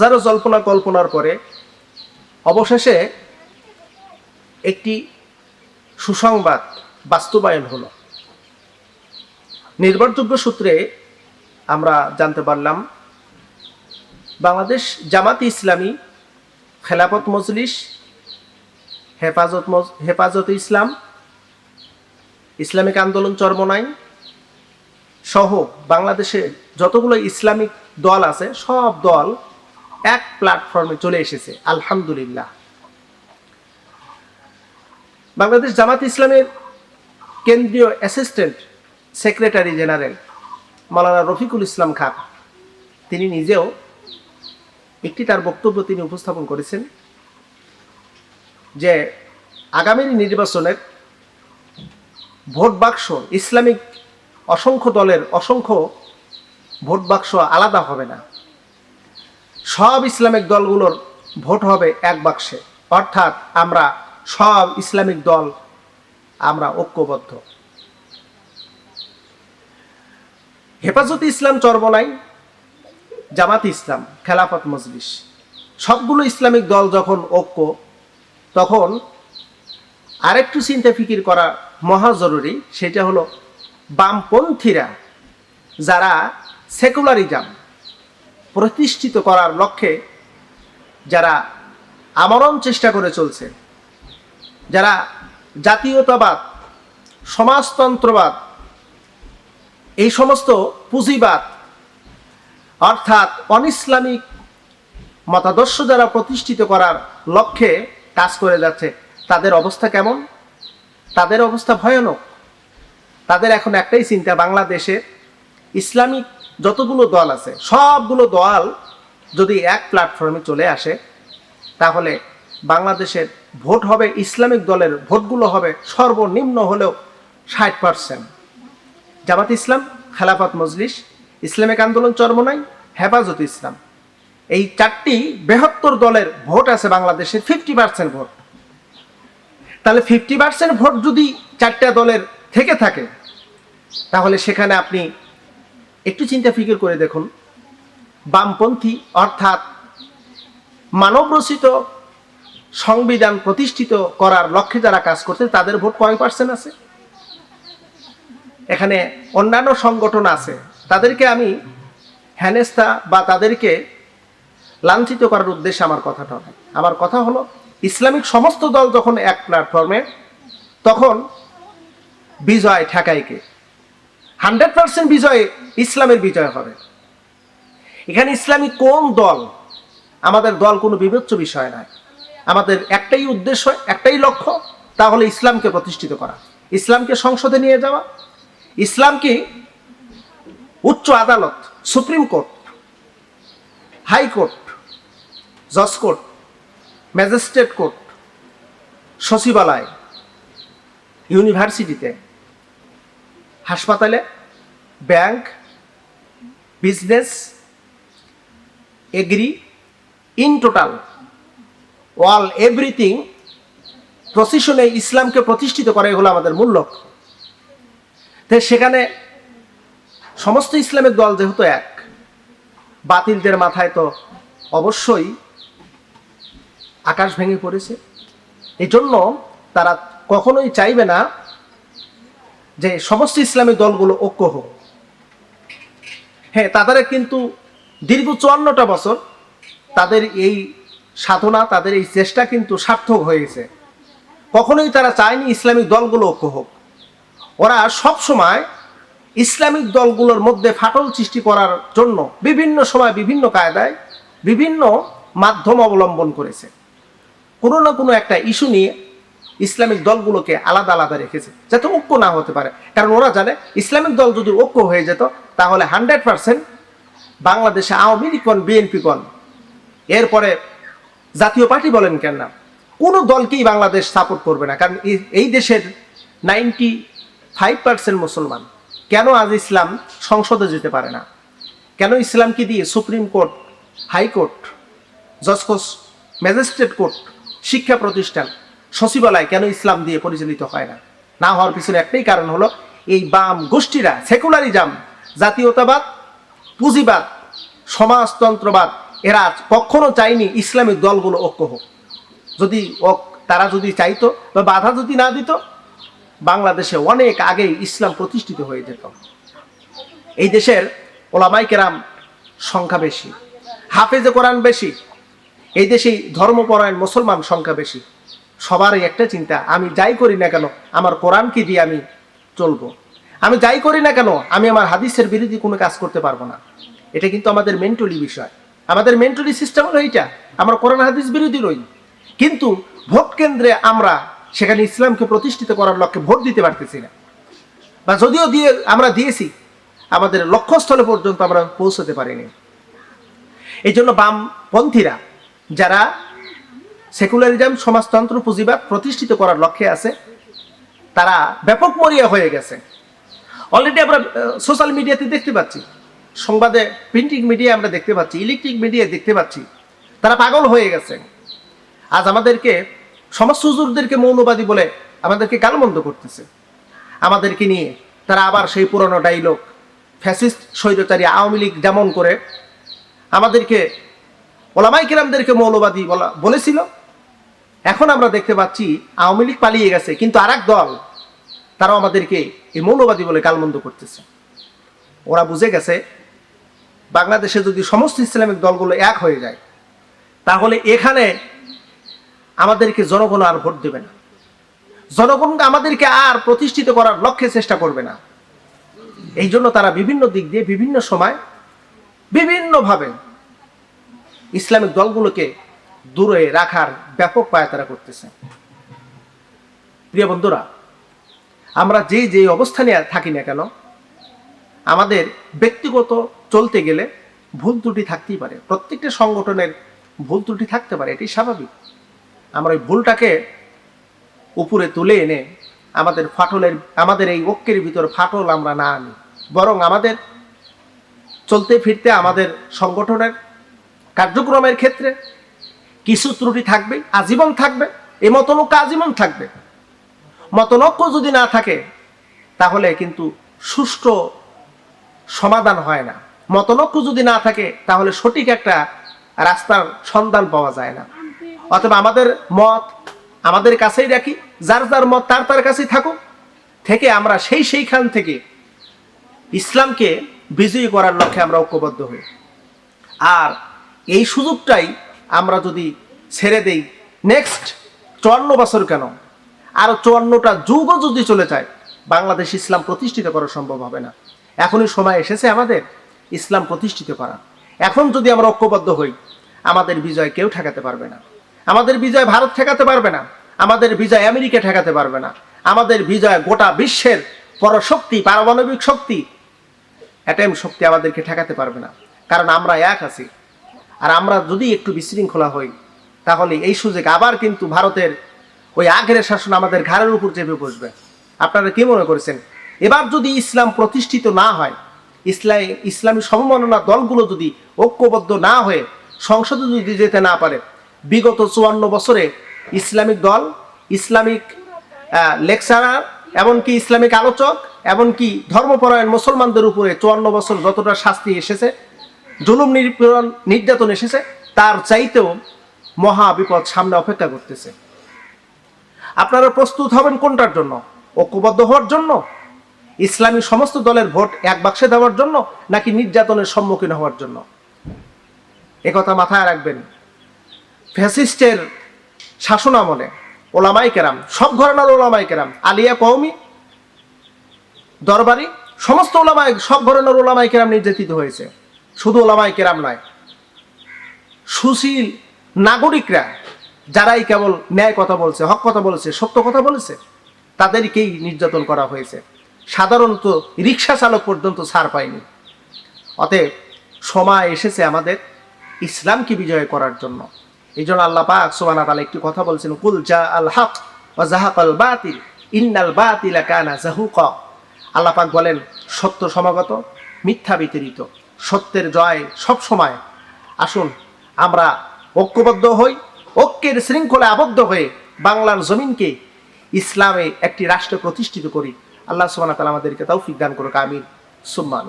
হাজারো জল্পনা কল্পনার পরে অবশেষে একটি সুসংবাদ বাস্তবায়ন হলো। নির্ভরযোগ্য সূত্রে আমরা জানতে পারলাম, বাংলাদেশ জামাত ইসলামী খেলাফত মজলিস, হেফাজত হেফাজত ইসলাম, ইসলামিক আন্দোলন চরমনাই সহ বাংলাদেশে যতগুলো ইসলামিক দল আছে, সব দল এক প্ল্যাটফর্মে চলে এসেছে, আলহামদুলিল্লাহ। বাংলাদেশ জামাত ইসলামের কেন্দ্রীয় assistant secretary general Maulana Rafiqul Islam Khan, তিনি নিজেও একটি তার বক্তব্য তিনি উপস্থাপন করেছেন যে আগামী নির্বাচনের ভোট বাক্স, ইসলামিক অসংখ্য দলের অসংখ্য ভোট বাক্স আলাদা হবে না। সব ইসলামিক দলগুলোর ভোট হবে এক বাক্সে। অর্থাৎ আমরা সব ইসলামিক দল, আমরা ঐক্যবদ্ধ। হেফাজত ইসলাম চরবনাই জামাত ইসলাম, খেলাফত মজলিস। সবগুলো ইসলামিক দল যখন ঐক্য, তখন আরেকটু চিন্তা ফিকির করা মহা জরুরি, সেটা হলো বামপন্থীরা যারা সেকুলারিজম প্রতিষ্ঠিত করার লক্ষ্যে যারা আমরণ চেষ্টা করে চলছে, যারা জাতীয়তাবাদ, সমাজতন্ত্রবাদ, এই সমস্ত পুঁজিবাদ, অর্থাৎ অনইসলামিক মতাদর্শ যারা প্রতিষ্ঠিত করার লক্ষ্যে কাজ করে যাচ্ছে, তাদের অবস্থা কেমন? তাদের অবস্থা ভয়ানক। তাদের এখন একটাই চিন্তা, বাংলাদেশে ইসলামিক যতগুলো দল আছে, সবগুলো দল যদি এক প্ল্যাটফর্মে চলে আসে, তাহলে বাংলাদেশের ভোট হবে ইসলামিক দলের, ভোটগুলো হবে সর্বনিম্ন হলেও ষাট পার্সেন্ট জামাত ইসলাম, খেলাফত মজলিস, ইসলামিক আন্দোলন চরমনাই, হেফাজত ইসলাম। এই চারটি বৃহত্তর দলের ভোট আছে বাংলাদেশের ফিফটি পার্সেন্ট ভোট। তাহলে ফিফটি পার্সেন্ট ভোট যদি চারটা দলের থেকে থাকে, তাহলে সেখানে আপনি একটু চিন্তা ফিকির করে দেখুন। বামপন্থী অর্থাৎ মানবরচিত সংবিধান প্রতিষ্ঠিত করার লক্ষ্যে যারা কাজ করছে, তাদের ভোট কয় পার্সেন্ট আছে? এখানে অন্যান্য সংগঠন আছে, তাদেরকে আমি হেনেস্তা বা তাদেরকে লাঞ্ছিত করার উদ্দেশ্যে আমার কথাটা নয় আমার কথা হলো, ইসলামিক সমস্ত দল যখন এক প্ল্যাটফর্মে তখন বিজয় ঠেকাইকে। হান্ড্রেড পার্সেন্ট বিজয় ইসলামের বিজয় হবে। এখানে ইসলামী কোন দল? আমাদের দল কোনো বিবেচ্য বিষয় নয়। আমাদের একটাই উদ্দেশ্য, একটাই লক্ষ্য তাহলে ইসলামকে প্রতিষ্ঠিত করা। ইসলামকে সংসদে নিয়ে যাওয়া। ইসলামকে উচ্চ আদালত, সুপ্রিম কোর্ট হাইকোর্ট জজ কোর্ট, ম্যাজিস্ট্রেট কোর্ট, সচিবালয়, ইউনিভার্সিটিতে। হাসপাতালে, bank, business, agri, in total, all everything প্রসিশনে ইসলামকে প্রতিষ্ঠিত করা এগুলো আমাদের মূল লক্ষ্য। তাই সেখানে সমস্ত ইসলামের দল যেহেতু এক, বাতিলদের মাথায় তো অবশ্যই আকাশ ভেঙে পড়েছে। এজন্য তারা কখনোই চাইবে না যে সমস্ত ইসলামী দলগুলো ঐক্য হোক। হ্যাঁ তাদের কিন্তু দীর্ঘ চুয়ান্নটা বছর তাদের এই সাধনা, তাদের এই চেষ্টা কিন্তু সার্থক হয়েছে। কখনোই তারা চায়নি ইসলামিক দলগুলো ঐক্য হোক। ওরা সব সময় ইসলামিক দলগুলোর মধ্যে ফাটল সৃষ্টি করার জন্য বিভিন্ন সময় বিভিন্ন কায়দায় বিভিন্ন মাধ্যম অবলম্বন করেছে। কোনো না কোনো একটা ইস্যু নিয়ে ইসলামিক দলগুলোকে আলাদা আলাদা রেখেছে, যাতে ঐক্য না হতে পারে। কারণ ওরা জানে, ইসলামিক দল যদি ঐক্য হয়ে যেত, তাহলে হান্ড্রেড পার্সেন্ট বাংলাদেশে আওয়ামী লীগ কন, বিএনপি কন। এরপরে জাতীয় পার্টি বলেন কেন না? কোনো দলকেই বাংলাদেশ সাপোর্ট করবে না, কারণ এই- দেশের নাইনটি ফাইভ পার্সেন্ট মুসলমান কেন আজ ইসলাম সংসদে যেতে পারে না? কেন ইসলামকে দিয়ে সুপ্রিম কোর্ট, হাইকোর্ট জজকোস ম্যাজিস্ট্রেট কোর্ট, শিক্ষা প্রতিষ্ঠান সচিবালয় কেন ইসলাম দিয়ে পরিচালিত হয় না? না হওয়ার পিছনে একটাই কারণ হলো, এই বাম গোষ্ঠীরা, সেকুলারিজম, জাতীয়তাবাদ, পুঁজিবাদ, সমাজতন্ত্রবাদ, এরা কখনো চায়নি ইসলামিক দলগুলো ঐক্য হোক। যদি তারা যদি চাইতো বা বাধা যদি না দিত, বাংলাদেশে অনেক আগেই ইসলাম প্রতিষ্ঠিত হয়ে যেত। এই দেশের ওলামাই কেরাম সংখ্যা বেশি, হাফেজে কোরআন বেশি, এই দেশে ধর্মপরায়ণ মুসলমান সংখ্যা বেশি। সবারই একটা চিন্তা। আমি যাই করি না কেন, আমার কোরআনকে দিয়ে আমি চলবো? আমি যাই করি না কেন, আমি আমার হাদিসের বিরোধী কোনো কাজ করতে পারব না। এটা কিন্তু আমাদের মেন্টালি বিষয়। আমাদের মেন্টালি সিস্টেম হলো এইটা। আমরা কোরআন, হাদিস বিরোধী রই। কিন্তু ভোট কেন্দ্রে আমরা সেখানে ইসলামকে প্রতিষ্ঠিত করার লক্ষ্যে ভোট দিতে পারতেছি না। বা যদিও দিয়ে আমরা দিয়েছি, আমাদের লক্ষ্যস্থলে পর্যন্ত আমরা পৌঁছতে পারিনি। এই জন্য বামপন্থীরা, যারা সেকুলারিজম সমাজতন্ত্র পুঁজিবাদ প্রতিষ্ঠিত করার লক্ষ্যে আছে। তারা ব্যাপক মরিয়া হয়ে গেছে। অলরেডি আমরা সোশ্যাল মিডিয়াতে দেখতে পাচ্ছি। সংবাদে প্রিন্টিং মিডিয়া আমরা দেখতে পাচ্ছি ইলেকট্রিক মিডিয়ায় দেখতে পাচ্ছি। তারা পাগল হয়ে গেছে। আজ আমাদেরকে, সমাজ হুজুরদেরকে মৌলবাদী বলে আমাদেরকে গালমন্দ করতেছে। আমাদেরকে নিয়ে তারা আবার সেই পুরনো ডাইলগ ফ্যাসিস্ট স্বৈরচারী আওয়ামী লীগ যেমন করে আমাদেরকে ওলামাই কিরামদেরকে মৌলবাদী বলা, বলেছিল। এখন আমরা দেখতে পাচ্ছি আওয়ামী লীগ পালিয়ে গেছে, কিন্তু আর দল তারাও আমাদেরকে এই মৌলবাদী বলে গালমন্দ করতেছে। ওরা বুঝে গেছে, বাংলাদেশে যদি সমস্ত ইসলামিক দলগুলো এক হয়ে যায়, তাহলে এখানে আমাদেরকে জনগণ আর ভোট দেবে না। জনগণ আমাদেরকে আর প্রতিষ্ঠিত করার লক্ষ্যে চেষ্টা করবে না। এই জন্য তারা বিভিন্ন দিক দিয়ে বিভিন্ন সময় বিভিন্নভাবে ইসলামিক দলগুলোকে দূরে রাখার ব্যাপক পায়তারা করতেছে। প্রিয় বন্ধুরা, আমরা যে যে অবস্থানে থাকি না কেন, আমাদের ব্যক্তিগত চলতে গেলে ভুল ত্রুটি থাকতেই পারে। প্রত্যেকটা সংগঠনের ভুল ত্রুটি থাকতে পারে এটি স্বাভাবিক। আমরা ওই ভুলটাকে উপরে তুলে এনে আমাদের ফাটলের, আমাদের এই ঐক্যের ভিতর ফাটল আমরা না আনি। বরং আমাদের চলতে ফিরতে আমাদের সংগঠনের কার্যক্রমের ক্ষেত্রে কিছু ত্রুটি থাকবে, আজীবন থাকবে, এ মতনৈক্য আজীবন থাকবে। মতনৈক্য যদি না থাকে, তাহলে কিন্তু সুষ্ঠু সমাধান হয় না। মতনৈক্য যদি না থাকে, তাহলে সঠিক একটা রাস্তার সন্ধান পাওয়া যায় না। অথবা আমাদের মত আমাদের কাছেই রাখি, যার যার মত তার তার কাছেই থাকুক। থেকে আমরা সেই সেইখান থেকে ইসলামকে বিজয়ী করার লক্ষ্যে আমরা ঐক্যবদ্ধ হই। আর এই সুযোগটাই আমরা যদি ছেড়ে দেই নেক্সট চুয়ান্ন বছর কেন? আরও চুয়ান্নটা যুগও যদি চলে যায়, বাংলাদেশ ইসলাম প্রতিষ্ঠিত করা সম্ভব হবে না। এখনই সময় এসেছে আমাদের ইসলাম প্রতিষ্ঠিত করা। এখন যদি আমরা ঐক্যবদ্ধ হই, আমাদের বিজয় কেউ ঠেকাতে পারবে না। আমাদের বিজয় ভারত ঠেকাতে পারবে না। আমাদের বিজয় আমেরিকা ঠেকাতে পারবে না। আমাদের বিজয় গোটা বিশ্বের পরশক্তি, পারমাণবিক শক্তি অ্যাটেম শক্তি আমাদেরকে ঠেকাতে পারবে না। কারণ আমরা এক আছি। আর আমরা যদি একটু বিশৃঙ্খলা হই, তাহলে এই সুযোগ আবার কিন্তু ভারতের ওই আগ্রের শাসন আমাদের ঘাড়ের উপর চেপে বসবে। আপনারা কি মনে করেছেন? এবার যদি ইসলাম প্রতিষ্ঠিত না হয় ইসলাম ইসলামী সমমননা দলগুলো যদি ঐক্যবদ্ধ না হয়ে সংসদে যদি যেতে না পারে, বিগত চুয়ান্ন বছরে ইসলামিক দল, ইসলামিক লেকচারার, এমনকি ইসলামিক আলোচক, এমনকি ধর্মপরায়ণ মুসলমানদের উপরে চুয়ান্ন বছর যতটা শাস্তি এসেছে জুলুম নিপীড়ন, নির্যাতন এসেছে, তার চাইতেও মহা বিপদ সামনে অপেক্ষা করতেছে। আপনারা প্রস্তুত হবেন কোনটার জন্য? ঐক্যবদ্ধ হওয়ার জন্য? ইসলামী সমস্ত দলের ভোট এক বাক্সে দেওয়ার জন্য, নাকি নির্যাতনের সম্মুখীন হওয়ার জন্য? একথা মাথায় রাখবেন। ফ্যাসিস্টের শাসন আমলে ওলামাই কেরাম, সব ঘরানার ওলামাই কেরাম, আলিয়া কৌমি দরবারি, সমস্ত ওলামাই, সব ধরনের ওলামাই কেরাম নির্যাতিত হয়েছে। শুধু ওলামাই কেরাম নয়। সুশীল নাগরিকরা যারাই কেবল ন্যায় কথা বলছে, হক কথা বলেছে, সত্য কথা বলেছে, তাদেরকেই নির্যাতন করা হয়েছে। সাধারণত রিক্সা চালক পর্যন্ত ছাড় পায়নি। অতএব সময় এসেছে আমাদের ইসলামকে বিজয় করার জন্য। এই জন্য আল্লাহ পাক সোবানা তালা একটি কথা বলছেন, কুল জা আল হক ও জাহাক আল বাতিল, ইন্নাল বাতিলা কানা জাহুক। আল্লাহ পাক বলেন, সত্য সমাগত, মিথ্যা বিতরিত সত্যের জয় সব সময়। আসুন, আমরা ঐক্যবদ্ধ হই, ঐক্যের শৃঙ্খলা আবদ্ধ হয়ে বাংলার জমিনকে ইসলামে একটি রাষ্ট্র প্রতিষ্ঠিত করি। আল্লাহ সুবাহ তালা আমাদেরকে তৌফিক দান করুক, আমিন। সুম্মা